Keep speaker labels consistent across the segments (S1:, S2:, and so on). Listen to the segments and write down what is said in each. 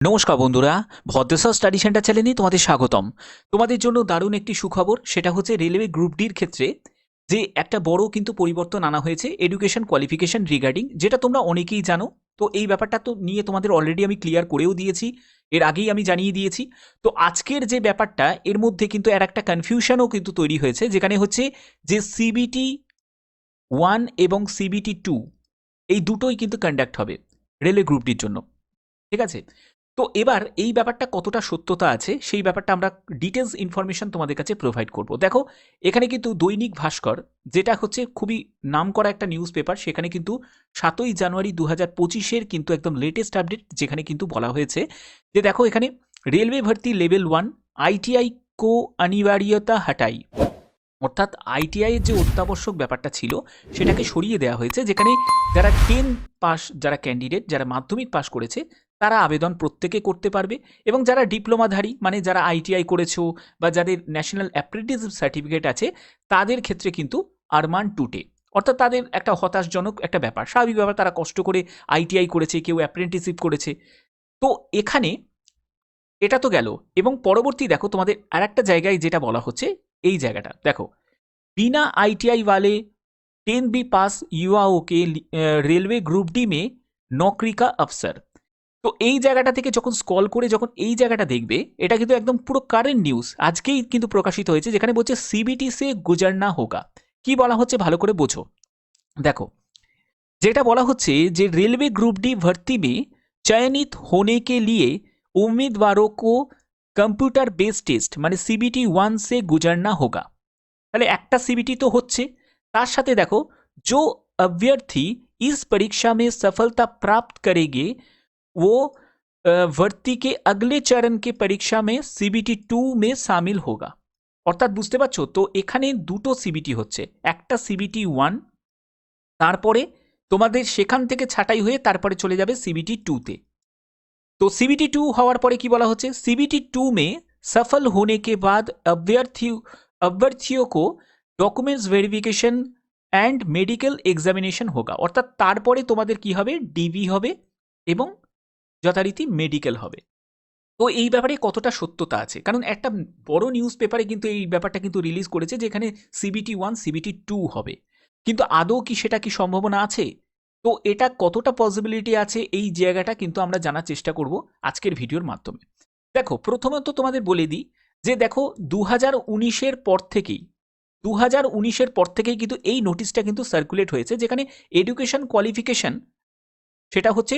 S1: নমস্কার বন্ধুরা, Bhadreswar study centre চ্যানেলে তোমাদের স্বাগতম। তোমাদের জন্য দারুণ একটি সুখবর, সেটা হচ্ছে রেলওয়ে গ্রুপ ডির ক্ষেত্রে যে একটা বড় কিন্তু পরিবর্তন আনা হয়েছে এডুকেশন কোয়ালিফিকেশন রিগার্ডিং যেটা তোমরা অনেকেই জানো। তো এই ব্যাপারটা তো নিয়ে তোমাদের অলরেডি আমি ক্লিয়ার করেও দিয়েছি, এর আগেই আমি জানিয়ে দিয়েছি। তো আজকের যে ব্যাপারটা, এর মধ্যে কিন্তু আর একটা কনফিউশনও কিন্তু তৈরি হয়েছে, যেখানে হচ্ছে যে সিবিটি ওয়ান এবং সিবিটি টু এই দুটোই কিন্তু কন্ডাক্ট হবে রেলওয়ে গ্রুপটির জন্য। ঠিক আছে? তো এবার এই ব্যাপারটা কতটা সত্যতা আছে, সেই ব্যাপারটা আমরা ডিটেলস ইনফরমেশন তোমাদের কাছে প্রোভাইড করব। দেখো, এখানে কিন্তু দৈনিক ভাস্কর, যেটা হচ্ছে খুবই নাম করা একটা নিউজ পেপার সেখানে কিন্তু সাতই জানুয়ারি দু হাজার পঁচিশের কিন্তু একদম লেটেস্ট আপডেট যেখানে কিন্তু বলা হয়েছে যে দেখো এখানে, রেলওয়ে ভর্তি লেভেল ওয়ান আইটিআই কো অনিবার্যতা হাটাই। অর্থাৎ আইটিআই এর যে অত্যাবশ্যক ব্যাপারটা ছিল, সেটাকে সরিয়ে দেওয়া হয়েছে, যেখানে যারা টেন পাস যারা ক্যান্ডিডেট যারা মাধ্যমিক পাস করেছে তারা আবেদন প্রত্যেকে করতে পারবে এবং যারা ডিপ্লোমাধারী মানে যারা আইটিআই করেছো বা যাদের ন্যাশনাল অ্যাপ্রেন্টিস সার্টিফিকেট আছে তাদের ক্ষেত্রে কিন্তু আরমান টুটে অর্থাৎ তাদের একটা হতাশজনক একটা ব্যাপার স্বাভাবিক ব্যাপার তারা কষ্ট করে আইটিআই করেছে কেউ অ্যাপ্রেন্টিসিপ করেছে তো এখানে এটা তো গেল এবং পরবর্তী দেখো তোমাদের আর একটা জায়গায় যেটা বলা হচ্ছে এই জায়গাটা দেখো बिना आईटीआई वाले टेन बी पास युवाओं के लि- अ, रेलवे ग्रुप डी में नौकरी का अवसर তো এই জায়গাটা থেকে যখন স্কল করে যখন এই জায়গাটা দেখবে এটা কিন্তু একদম পুরো কারেন্ট নিউজ আজকেই কিন্তু প্রকাশিত হয়েছে যেখানে বলছে সিবিটি সে গুজারনা হোগা কি বলা হচ্ছে ভালো করে বোঝো দেখো যেটা বলা হচ্ছে যে रेलवे ग्रुप डी भर्ती में चयनित होने के लिए उम्मीदवारों को कंप्यूटर बेस्ड टेस्ट মানে সিবিটি ওয়ান সে गुजरना होगा তাহলে একটা সিবিটি তো হচ্ছে তার সাথে দেখো जो अभ्यर्थी इस परीक्षा में सफलता प्राप्त करेंगे वो अ, भर्ती के अगले चरण के परीक्षा में সিবিটি টু में शामिल होगा অর্থাৎ বুঝতে পারছো তো এখানে দুটো সিবিটি হচ্ছে একটা সিবিটি ওয়ান তারপরে তোমাদের সেখান থেকে ছাঁটাই হয়ে তারপরে চলে যাবে সিবিটি টুতে तो सीबीटी टू हवार परे की बोला होचे सीबीटी टू में सफल होने के बाद अभ्यर्थी अभ्यर्थियों को documents verification and medical examination হোগা অর্থাৎ তারপরে তোমাদের কি হবে ডিবি হবে এবং যথারীতি মেডিকেল হবে। তো এই ব্যাপারে কতটা সত্যতা আছে? কারণ একটা বড় নিউজ পেপারে কিন্তু এই ব্যাপারটা কিন্তু রিলিজ করেছে যেখানে সিবিটি ওয়ান সিবিটি টু হবে। কিন্তু আদৌ কি সেটা কি সম্ভাবনা আছে? তো এটা কতটা পসিবিলিটি আছে এই জায়গাটা কিন্তু আমরা জানার চেষ্টা করব আজকের ভিডিওর মাধ্যমে। দেখো, প্রথমত তোমাদের বলে দিই যে দেখো দু হাজার উনিশের পর থেকেই দু হাজার উনিশের পর থেকেই কিন্তু এই নোটিশটা কিন্তু সার্কুলেট হয়েছে যেখানে এডুকেশন কোয়ালিফিকেশন সেটা হচ্ছে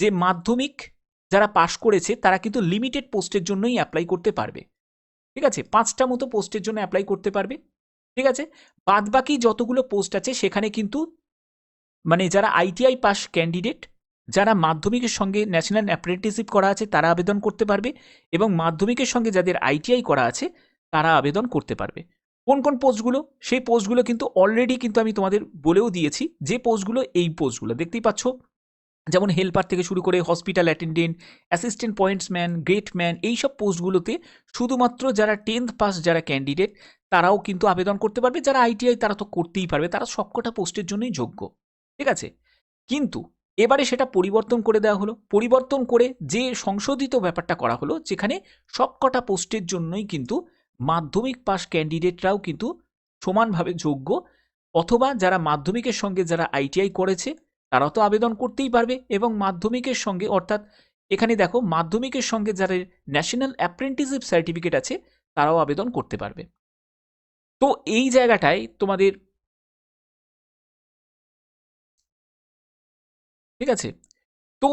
S1: যে মাধ্যমিক যারা পাশ করেছে, তারা কিন্তু লিমিটেড পোস্টের জন্যই অ্যাপ্লাই করতে পারবে। ঠিক আছে? পাঁচটা মতো পোস্টের জন্য অ্যাপ্লাই করতে পারবে। ঠিক আছে? বাদবাকি যতগুলো পোস্ট আছে, সেখানে কিন্তু মানে যারা আইটিআই পাস ক্যান্ডিডেট যারা মাধ্যমিকের সঙ্গে ন্যাশনাল অ্যাপ্রেন্টিসিপ করা আছে, তারা আবেদন করতে পারবে এবং মাধ্যমিকের সঙ্গে যাদের আইটিআই করা আছে, তারা আবেদন করতে পারবে। কোন কোন পোস্টগুলো সেই পোস্টগুলো কিন্তু অলরেডি কিন্তু আমি তোমাদের বলেও দিয়েছি, যে পোস্টগুলো এই পোস্টগুলো দেখতেই পাচ্ছ? যেমন হেল্পার থেকে শুরু করে hospital attendant assistant pointsman gateman এইসব পোস্টগুলোতে শুধুমাত্র যারা টেন্থ পাস যারা ক্যান্ডিডেট তারাও কিন্তু আবেদন করতে পারবে। যারা আইটিআই তারা তো করতেই পারবে। তারা সবকটা পোস্টের জন্যই যোগ্য। ঠিক আছে? কিন্তু এবারে সেটা পরিবর্তন করে দেওয়া হলো। পরিবর্তন করে যে সংশোধিত ব্যাপারটা করা হলো, যেখানে সবকটা পোস্টের জন্যই কিন্তু মাধ্যমিক পাস ক্যান্ডিডেটরাও কিন্তু সমানভাবে যোগ্য। অথবা যারা মাধ্যমিকের সঙ্গে যারা আইটিআই করেছে তারাও তো আবেদন করতেই পারবে এবং মাধ্যমিকের সঙ্গে, অর্থাৎ এখানে দেখো, মাধ্যমিকের সঙ্গে যারা ন্যাশনাল অ্যাপ্রেন্টিসিপ সার্টিফিকেট আছে, তারাও আবেদন করতে পারবে। তো এই জায়গাটায় তোমাদের ঠিক আছে? তো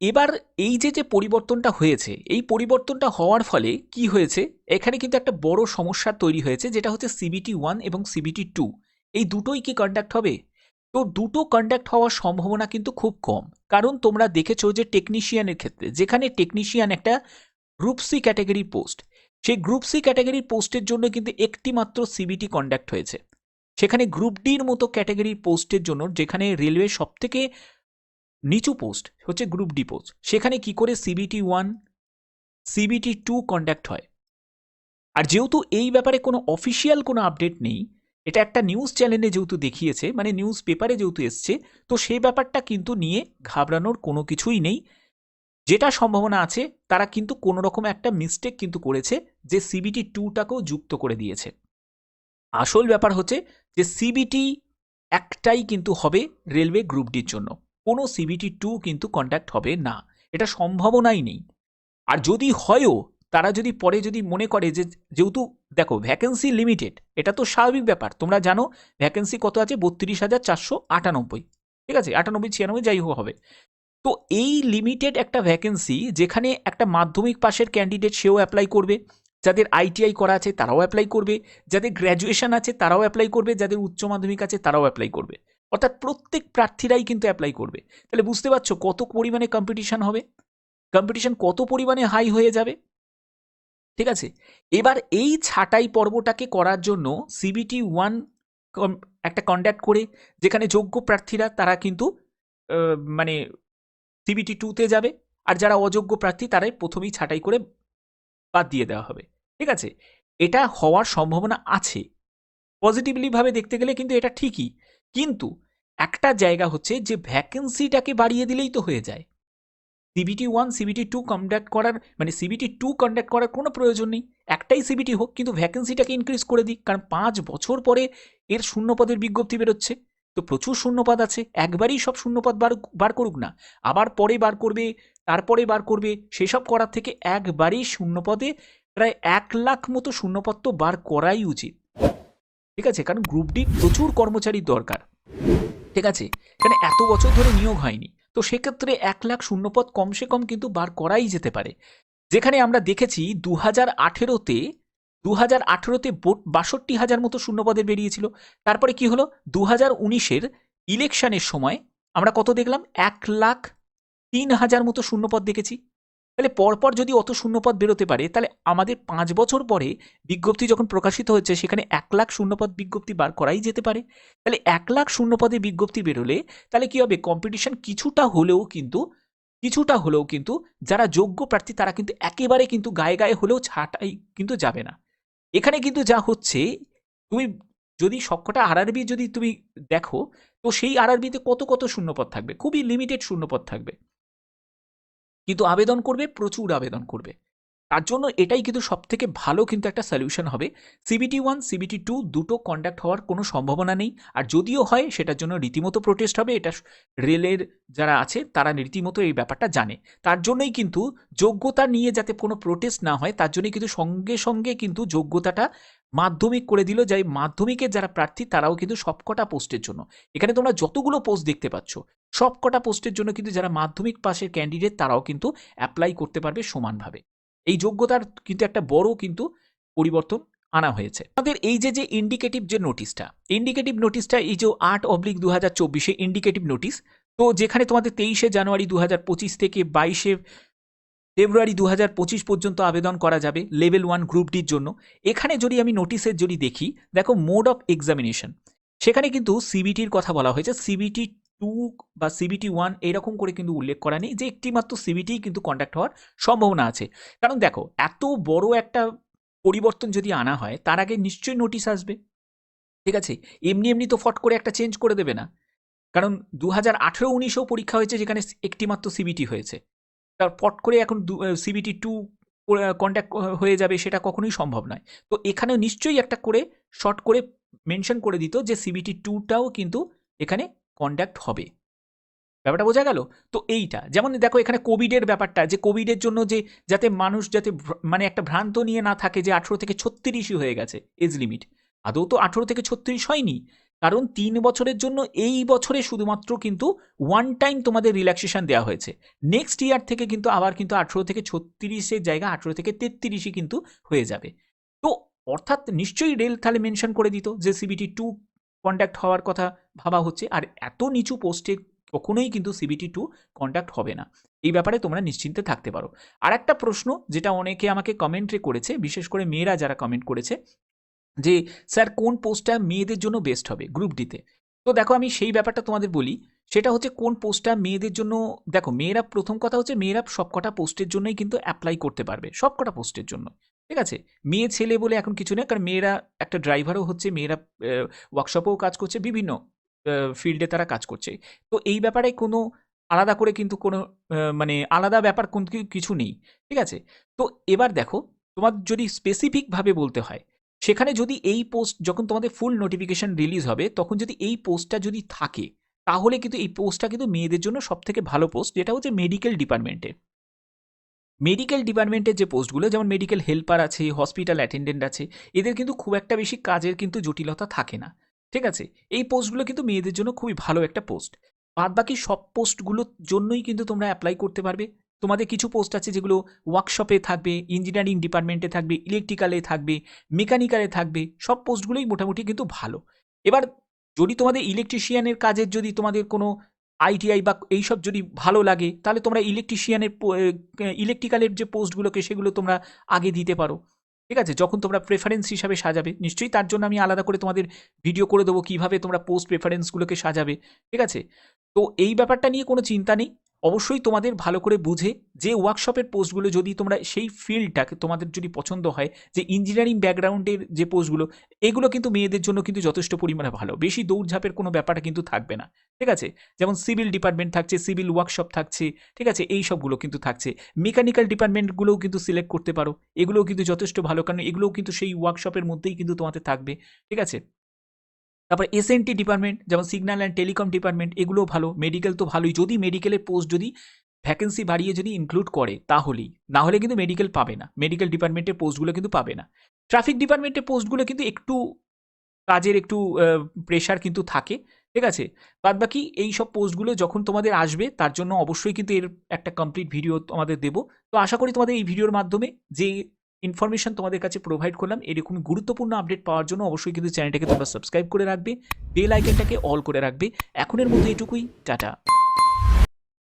S1: এবার এই যে যে পরিবর্তনটা হয়েছে, এই পরিবর্তনটা হওয়ার ফলে কি হয়েছে? এখানে কিন্তু একটা বড় সমস্যা তৈরি হয়েছে, যেটা হচ্ছে সিবিটি ওয়ান এবং সিবিটি টু এই দুটোই কি কন্ডাক্ট হবে? তো দুটো কন্ডাক্ট হওয়ার সম্ভাবনা কিন্তু খুব কম। কারণ তোমরা দেখেছ যে টেকনিশিয়ানের ক্ষেত্রে, যেখানে টেকনিশিয়ান একটা গ্রুপ সি ক্যাটাগরি পোস্ট সেই গ্রুপ সি ক্যাটাগরির পোস্টের জন্য কিন্তু একটি মাত্র সিবিটি কন্ডাক্ট হয়েছে। সেখানে গ্রুপ ডির মতো ক্যাটাগরির পোস্টের জন্য, যেখানে রেলওয়ে সবথেকে নিচু পোস্ট হচ্ছে গ্রুপ ডি পোস্ট সেখানে কি করে CBT one CBT two conduct হয়। আর যেহেতু এই ব্যাপারে কোনো অফিসিয়াল কোনো আপডেট নেই এটা একটা নিউজ চ্যানেলে যেহেতু দেখিয়েছে মানে নিউজ পেপারে যেহেতু এসছে, তো সেই ব্যাপারটা কিন্তু নিয়ে ঘাবড়ানোর কোনো কিছুই নেই। যেটা সম্ভাবনা আছে, তারা কিন্তু কোনো রকম একটা মিস্টেক কিন্তু করেছে যে সিবিটি টুটাকেও যুক্ত করে দিয়েছে। আসল ব্যাপার হচ্ছে যে সিবিটি একটাই কিন্তু হবে রেলওয়ে গ্রুপ ডির জন্য। কোনো সিবিটি টু কিন্তু কন্ট্যাক্ট হবে না। এটা সম্ভাবনাই নেই। আর যদি হয়ও তারা যদি পরে যদি মনে করে যে যেহেতু দেখো ভ্যাকেন্সি লিমিটেড এটা তো স্বাভাবিক ব্যাপার। তোমরা জানো ভ্যাকেন্সি কত আছে? বত্রিশ হাজার চারশো আটানব্বই। ঠিক আছে? আটানব্বই, ছিয়ানব্বই যাই হোক হবে। তো এই লিমিটেড একটা ভ্যাকেন্সি যেখানে একটা মাধ্যমিক পাশের ক্যান্ডিডেট সেও অ্যাপ্লাই করবে। যাদের আইটিআই করা আছে তারাও অ্যাপ্লাই করবে। যাদের গ্র্যাজুয়েশন আছে তারাও অ্যাপ্লাই করবে। যাদের উচ্চ মাধ্যমিক আছে তারাও অ্যাপ্লাই করবে। অর্থাৎ প্রত্যেক প্রার্থীরাই কিন্তু অ্যাপ্লাই করবে। তাহলে বুঝতে পারছ কত পরিমাণে কম্পিটিশান হবে? কম্পিটিশন কত পরিমাণে হাই হয়ে যাবে? ঠিক আছে? এবার এই ছাঁটাই পর্বটাকে করার জন্য সিবিটি ওয়ান একটা কন্ডাক্ট করে, যেখানে যোগ্য প্রার্থীরা তারা কিন্তু মানে সিবিটি টুতে যাবে। আর যারা অযোগ্য প্রার্থী তারাই প্রথমেই ছাঁটাই করে বাদ দিয়ে দেওয়া হবে। ঠিক আছে? এটা হওয়ার সম্ভাবনা আছে। পজিটিভলিভাবে দেখতে গেলে কিন্তু এটা ঠিকই। কিন্তু একটা জায়গা হচ্ছে যে ভ্যাকেন্সিটাকে বাড়িয়ে দিলেই তো হয়ে যায়। CBT one CBT two conduct করার মানে সিবিটি টু কন্ডাক্ট করার কোনো প্রয়োজন নেই। একটাই সিবিটি হোক, কিন্তু ভ্যাকেন্সিটাকে ইনক্রিজ করে দিক, কারণ পাঁচ বছর পরে এর শূন্যপদের বিজ্ঞপ্তি বেরোচ্ছে। তো প্রচুর শূন্যপদ আছে, একবারই সব শূন্যপদ বার বার করুক না। আবার পরে বার করবে, তারপরে বার করবে, সেসব করার থেকে একবারই শূন্যপদে প্রায় এক লাখ মতো শূন্যপদ তো বার করাই উচিত। ঠিক আছে? কারণ গ্রুপ ডি প্রচুর কর্মচারীর দরকার। ঠিক আছে? এখানে এত বছর ধরে নিয়োগ হয়নি। তো সেক্ষেত্রে এক লাখ শূন্যপদ কমসে কম কিন্তু বার করাই যেতে পারে। যেখানে আমরা দেখেছি দু হাজার আঠেরোতে দু হাজার আঠেরোতে ভোট বাষট্টি হাজার মতো শূন্যপদে বেরিয়েছিল। তারপরে কি হলো? দু হাজার উনিশের ইলেকশনের সময় আমরা কত দেখলাম? এক লাখ তিন হাজার মতো শূন্যপদ দেখেছি। তাহলে পরপর যদি অত শূন্যপদ বেরোতে পারে, তাহলে আমাদের পাঁচ বছর পরে বিজ্ঞপ্তি যখন প্রকাশিত হচ্ছে, সেখানে এক লাখ শূন্যপদ বিজ্ঞপ্তি বার করাই যেতে পারে। তাহলে এক লাখ শূন্যপদে বিজ্ঞপ্তি বেরোলে, তাহলে কি হবে? কম্পিটিশন কিছুটা হলেও কিন্তু, কিছুটা হলেও কিন্তু যারা যোগ্য প্রার্থী, তারা কিন্তু একেবারে কিন্তু গায়ে গায়ে হলেও ছাটাই কিন্তু যাবে না। এখানে কিন্তু যা হচ্ছে, তুমি যদি সবকটা আরআরবি যদি তুমি দেখো, তো সেই আরআরবিতে কত কত শূন্যপদ থাকবে? খুবই লিমিটেড শূন্যপদ থাকবে। কিন্তু আবেদন করবে, প্রচুর আবেদন করবে। তার জন্য এটাই কিন্তু সব থেকে ভালো কিন্তু একটা সলিউশন হবে। সিবিটি ওয়ান সিবিটি টু দুটো কন্ডাক্ট হওয়ার কোনো সম্ভাবনা নেই। আর যদিও হয়, সেটার জন্য রীতিমতো প্রোটেস্ট হবে। এটা রেলের যারা আছে, তারা রীতিমতো এই ব্যাপারটা জানে। তার জন্যই কিন্তু যোগ্যতা নিয়ে যাতে কোনো প্রোটেস্ট না হয়, তার জন্যই কিন্তু সঙ্গে সঙ্গে কিন্তু যোগ্যতাটা মাধ্যমিক করে দিল। যাই মাধ্যমিকের যারা প্রার্থী, তারাও কিন্তু সবকটা পোস্টের জন্য। এখানে তোমরা যতগুলো পোস্ট দেখতে পাচ্ছ, সবকটা পোস্টের জন্য কিন্তু যারা মাধ্যমিক পাশের ক্যান্ডিডেট তারাও কিন্তু অ্যাপ্লাই করতে পারবে সমানভাবে। এই যোগ্যতার কিন্তু একটা বড় কিন্তু পরিবর্তন আনা হয়েছে। আমাদের এই যে যে ইন্ডিকেটিভ যে নোটিশটা ইন্ডিকেটিভ নোটিশটা এই যে আট অবলিক দু হাজার চব্বিশে ইন্ডিকেটিভ নোটিশ তো যেখানে তোমাদের তেইশে জানুয়ারি দু হাজার পঁচিশ থেকে বাইশে ফেব্রুয়ারি দু হাজার পঁচিশ পর্যন্ত আবেদন করা যাবে লেভেল ওয়ান গ্রুপ ডির জন্য। এখানে যদি আমি নোটিশের যদি দেখি, দেখো মোড অফ এক্সামিনেশন। সেখানে কিন্তু সিবিটির কথা বলা হয়েছে। সিবিটি টু বা সিবিটি ওয়ান এরকম করে কিন্তু উল্লেখ করা নেই যে একটি মাত্র সিবিটি কিন্তু কন্ডাক্ট হওয়ার সম্ভাবনা আছে। কারণ দেখো, এত বড় একটা পরিবর্তন যদি আনা হয়, তার আগে নিশ্চয়ই নোটিশ আসবে। ঠিক আছে? এমনি এমনি তো ফট করে একটা চেঞ্জ করে দেবে না। কারণ দু হাজার আঠেরো উনিশেও পরীক্ষা হয়েছে যেখানে একটি মাত্র সিবিটি হয়েছে। পট করে এখন সিবিটি টু কন্ট্যাক্ট হয়ে যাবে সেটা কখনোই সম্ভব নয়। তো এখানে নিশ্চয়ই একটা করে শর্ট করে মেনশন করে দিত যে সিবিটি টুটাও কিন্তু এখানে কন্ডাক্ট হবে। ব্যাপারটা বোঝা গেল? তো এইটা, যেমন দেখো এখানে কোভিডের ব্যাপারটা, যে কোভিডের জন্য যে, যাতে মানুষ যাতে মানে একটা ভ্রান্ত নিয়ে না থাকে যে আঠেরো থেকে ছত্রিশই হয়ে গেছে এজ লিমিট আদৌ তো আঠেরো থেকে ছত্রিশ হয়নি? কারণ তিন বছরের জন্য এই বছরে শুধুমাত্র কিন্তু ওয়ান টাইম তোমাদের রিল্যাক্সেশন দেওয়া হয়েছে। নেক্সট ইয়ার থেকে কিন্তু আবার কিন্তু আঠেরো থেকে ছত্রিশের জায়গা, আঠেরো থেকে তেত্রিশই কিন্তু হয়ে যাবে। তো অর্থাৎ নিশ্চয়ই রেল তাহলে মেনশন করে দিত যে সিবিটি টু কন্ট্যাক্ট হওয়ার কথা ভাবা হচ্ছে। আর এত নিচু পোস্টে কখনোই কিন্তু সিবিটি টু কন্ট্যাক্ট হবে না। এই ব্যাপারে তোমরা নিশ্চিন্তে থাকতে পারো। আর একটা প্রশ্ন যেটা অনেকে আমাকে কমেন্টে করেছে, বিশেষ করে মেয়েরা যারা কমেন্ট করেছে যে, স্যার, কোন পোস্টটা মেয়েদের জন্য বেস্ট হবে গ্রুপ ডিতে তো? দেখো, আমি সেই ব্যাপারটা তোমাদের বলি। সেটা হচ্ছে কোন পোস্টটা মেয়েদের জন্য, দেখো, মেয়েরা প্রথম কথা হচ্ছে মেয়েরা সবকটা পোস্টের জন্যই কিন্তু অ্যাপ্লাই করতে পারবে, সবকটা পোস্টের জন্য। ঠিক আছে? মেয়ে, ছেলে বলে এখন কিছু নেই, কারণ মেয়েরা একটা ড্রাইভারও হচ্ছে, মেয়েরা ওয়ার্কশপেও কাজ করছে, বিভিন্ন ফিল্ডে তারা কাজ করছে। তো এই ব্যাপারে কোনো আলাদা করে কিন্তু কোনো মানে আলাদা ব্যাপার কোন কিছু নেই। ঠিক আছে? তো এবার দেখো, তোমার যদি স্পেসিফিকভাবে বলতে হয় সেখানে যদি এই পোস্ট যখন তোমাদের ফুল নোটিফিকেশন রিলিজ হবে, তখন যদি এই পোস্টটা যদি থাকে, তাহলে কিন্তু এই পোস্টটা কিন্তু মেয়েদের জন্য সব থেকে ভালো পোস্ট যেটা হচ্ছে মেডিকেল ডিপার্টমেন্টে মেডিকেল ডিপার্টমেন্টের যে পোস্টগুলো যেমন মেডিকেল হেল্পার আছে হসপিটাল অ্যাটেন্ডেন্ট আছে, এদের কিন্তু খুব একটা বেশি কাজের কিন্তু জটিলতা থাকে না। ঠিক আছে? এই পোস্টগুলো কিন্তু মেয়েদের জন্য খুবই ভালো একটা পোস্ট বাদ বাকি সব পোস্টগুলোর জন্যই কিন্তু তোমরা অ্যাপ্লাই করতে পারবে। তোমাদের কিছু পোস্ট আছে যেগুলো ওয়ার্কশপে থাকবে ইঞ্জিনিয়ারিং ডিপার্টমেন্টে থাকবে ইলেকট্রিক্যালে থাকবে মেকানিক্যালে থাকবে, সব পোস্টগুলোই মোটামুটি কিন্তু ভালো। এবার যদি তোমাদের ইলেকট্রিশিয়ানের কাজের যদি তোমাদের কোনো আইটিআই বা এইসব যদি ভালো লাগে, তাহলে তোমরা ইলেকট্রিশিয়ানের ইলেকট্রিক্যালের যে পোস্টগুলোকে সেগুলো তোমরা আগে দিতে পারো। ঠিক আছে? যখন তোমরা প্রেফারেন্স হিসাবে সাজাবে, নিশ্চয়ই তার জন্য আমি আলাদা করে তোমাদের ভিডিও করে দেবো কীভাবে তোমরা পোস্ট প্রেফারেন্সগুলোকে সাজাবে। ঠিক আছে? তো এই ব্যাপারটা নিয়ে কোনো চিন্তা নেই। অবশ্যই তোমাদের ভালো করে বুঝে যে ওয়ার্কশপের পোস্টগুলো যদি তোমরা সেই ফিল্ডটাকে তোমাদের যদি পছন্দ হয়, যে ইঞ্জিনিয়ারিং ব্যাকগ্রাউন্ডের যে পোস্টগুলো এগুলো কিন্তু মেয়েদের জন্য কিন্তু যথেষ্ট পরিমাণে ভালো। বেশি দৌড়ঝাঁপের কোনো ব্যাপারটা কিন্তু থাকবে না। ঠিক আছে? যেমন সিভিল ডিপার্টমেন্ট থাকছে সিভিল ওয়ার্কশপ থাকছে, ঠিক আছে? এই সবগুলো কিন্তু থাকছে। মেকানিক্যাল ডিপার্টমেন্টগুলোও কিন্তু সিলেক্ট করতে পারো। এগুলোও কিন্তু যথেষ্ট ভালো, কারণ এগুলোও কিন্তু সেই ওয়ার্কশপের মধ্যেই কিন্তু তোমাদের থাকবে। ঠিক আছে? তারপর এসএনটি ডিপার্টমেন্ট যেমন সিগন্যাল অ্যান্ড টেলিকম ডিপার্টমেন্ট এগুলোও ভালো। মেডিকেল তো ভালোই। যদি মেডিকেলের পোস্ট যদি ভ্যাকেন্সি বাড়িয়ে যদি ইনক্লুড করে, তাহলেই। না হলে কিন্তু মেডিকেল পাবে না। মেডিকেল ডিপার্টমেন্টের পোস্টগুলো কিন্তু পাবে না। ট্রাফিক ডিপার্টমেন্টের পোস্টগুলো কিন্তু একটু কাজের একটু প্রেশার কিন্তু থাকে। ঠিক আছে? বাদ বাকি এই সব পোস্টগুলো যখন তোমাদের আসবে, তার জন্য অবশ্যই কিন্তু এর একটা কমপ্লিট ভিডিও তোমাদের দেবো। তো আশা করি তোমাদের এই ভিডিওর মাধ্যমে যে ইনফরমেশন তোমাদের কাছে প্রোভাইড করলাম। এরকম গুরুত্বপূর্ণ আপডেট পাওয়ার জন্য অবশ্যই কিন্তু চ্যানেলটাকে তোমরা সাবস্ক্রাইব করে রাখবে। বেল আইকনটাকে অল করে রাখবে। এখনের মধ্যে এটুকুই। টাটা।